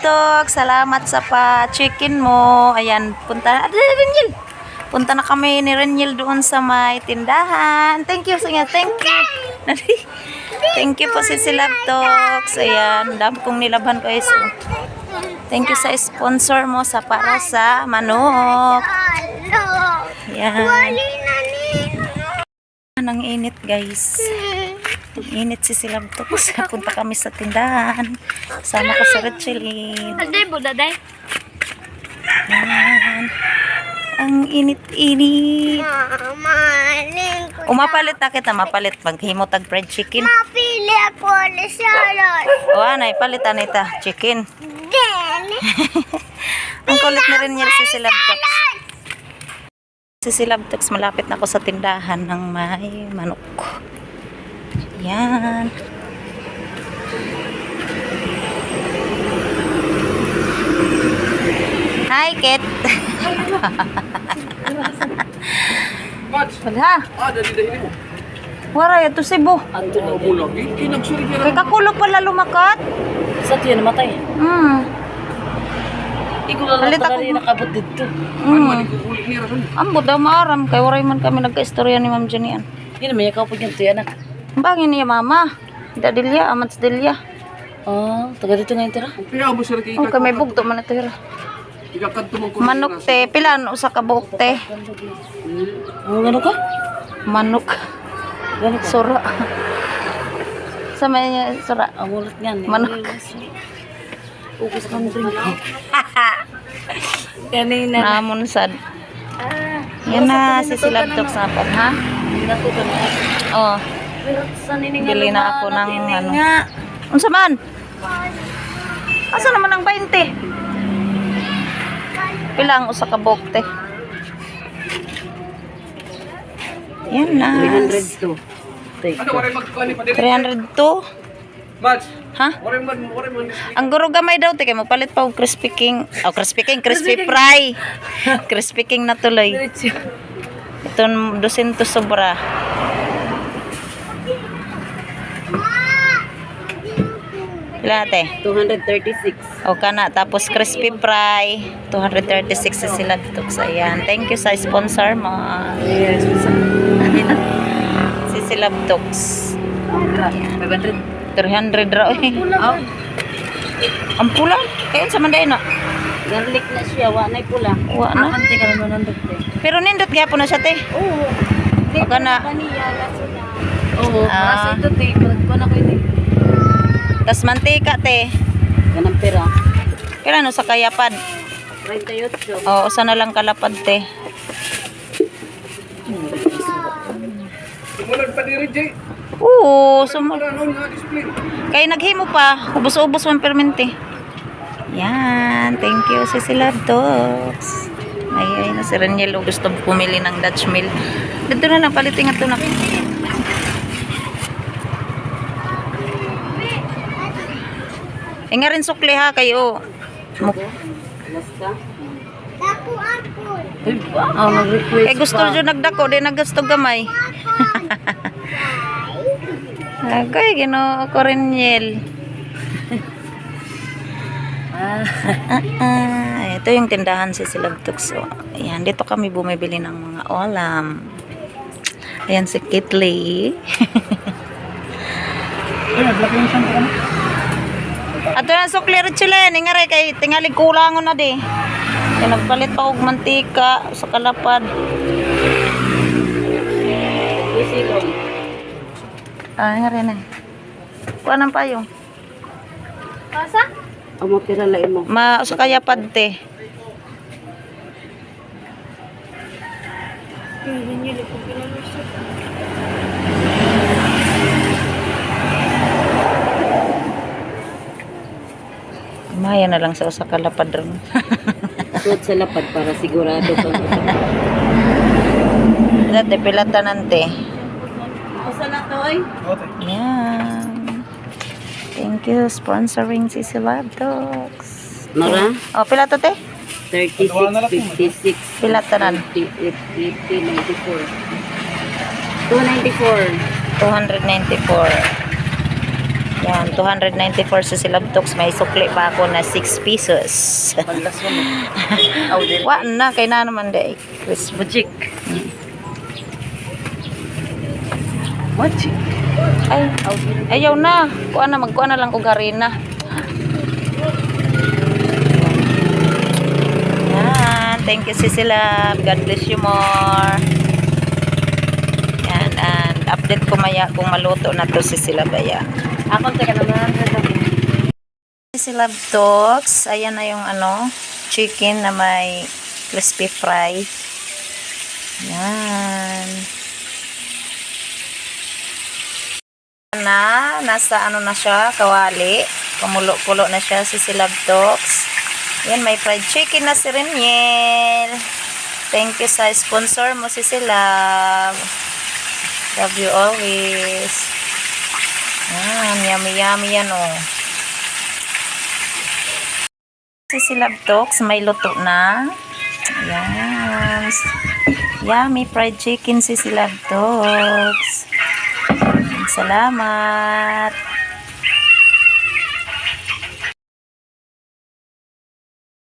Talk. Salamat sa pa-chicken mo. Ayan, punta na. Renyel! Punta na kami ni Renyel doon sa may tindahan. Thank you, Singa. Thank you. Thank you po si Silab Talks. Ayan, dami kong nilabhan guys. oh. Thank you sa sponsor mo sa para sa manok. Ayan. Ang init guys. Init si Silab Talks. Punta kami sa tindahan. Sama ko sa Richelin. Alday mo, daday. Ayan. Ang init-init. Mamaling ko. Umapalit na kita, mapalit. Maghimotag fried chicken. Mapili ako na salad. O anay, palitan ita. Chicken. Then, Ang kulit na rin niya si Silab Talks. Si Silab malapit na ako sa tindahan ng may manok. Yan. Hi, Kit. Wala. ah, dali dali mo. Wara, ito Cebu. Ato na bulag. Kinagsuri kira. Kay pala lumakat. Sa tiyo namatay. Hmm. Ikaw lang Halit lang ako. talaga nakabot dito. Hmm. Ron. Ambo daw maaram. Kay waray man kami nagka-istorya ni Ma'am Janian. Yun may ikaw po yung tiyo anak. Ang bangin niya mama. Dadilya, amats dilya. Oh, taga dito ngayon tira. Kaya mo sir kay Oh, kay may bugto man ito. hira. Ikakad tumong ko. Manok te, pilan usa ka buok te. Oh, gano'n ka? Manok. Gano'n ka? Sura. Sa may niya sura. Ang ulat niyan. Manok. Ukos kang drink. Kanina. Namon sad. Yan na si Silabtok sa apat, ha? Natuto na. Oh, Pero sa nining bili na ako ng ano. Unsa man? Asa naman ang 20? Pilang usa ka buok te. Yan na. 300 to. Take. Ano waray magkuani pa dili? 302. Mats, Ha? Ang guro gamay daw te kay magpalit pa og crispy king. Oh, crispy king, crispy fry. crispy king na tuloy. Ito 200 sobra. Ilan ate? 236. O kana tapos crispy fry 236 sa sila dito sa yan. Thank you sa sponsor mo. Yes. Si Talks. 500. 300 ra eh. Oh, Ang pula. Kaya sa manday na. garlic na siya. Wa na pula. Wa na. Ka naman nandun. Pero nindot gyapon na siya te. Oo. O kana. Oo, para sa Ah. ito, te. Pagkuhan ako ini. Tas mantika te. Ganang pera. Kailan no sa kayapad? 38. O usa na lang kalapad te. Tumulag pa diri Jay. Oo, display. Kay naghimo pa, ubos-ubos man permente. Yan, thank you si Silab Talks. Ay, ay, na si Reniel o gusto pumili ng Dutch Mill. Dito na lang, palitin nga ito Eh nga rin sukli ha kayo. Muk Basta. Ako ako. Oh, nag-request eh gusto pa. dyan nagdako, di naggusto gamay. Agay, ginoo ko Reniel. Ah, Ah, ito yung tindahan si Silabtok. So, ayan, dito kami bumibili ng mga olam. Ayan si Kitly. Ato na sukli rin sila yan. Ingari kay tingalig kulangon na di. Kaya nagpalit pa og mantika sa kalapad. Ah, ingari na. Kuha ng payong. Kasa? Ang mga pera lain mo. Ma, sa kaya padte. Maya na lang sa usa ka lapad ron. Suot sa lapad para sigurado ka. Dati pilata nante. Asa na to, oy? Yan. Thank you sponsoring si Siladox. Nora? Oh, pilata te? 36, 56, Pilata nan. 50, 50, 94. 294. 294. Yan, 294 sa Silabtox. May sukli pa ako na 6 pesos. Wa na, kay na naman day. Chris Magic. Magic. Ay, ayaw na. Kuha na, magkuha na lang og harina. Yan. Thank you, Sisila. God bless you more. Yan. And update ko maya kung maluto na to Sisila Baya. Ako teka naman. Sisila Talks. Ayan na yung ano, chicken na may crispy fry. Yan. na, nasa ano na siya, kawali. Kumulo-kulo na siya si Silab Talks. Yan, may fried chicken na si Reniel. Thank you sa sponsor mo si Silab. Love you always. Yan, yummy yummy yan oh. Si Silab Talks, may luto na. Yan. Yummy fried chicken si Silab Talks. Salamat.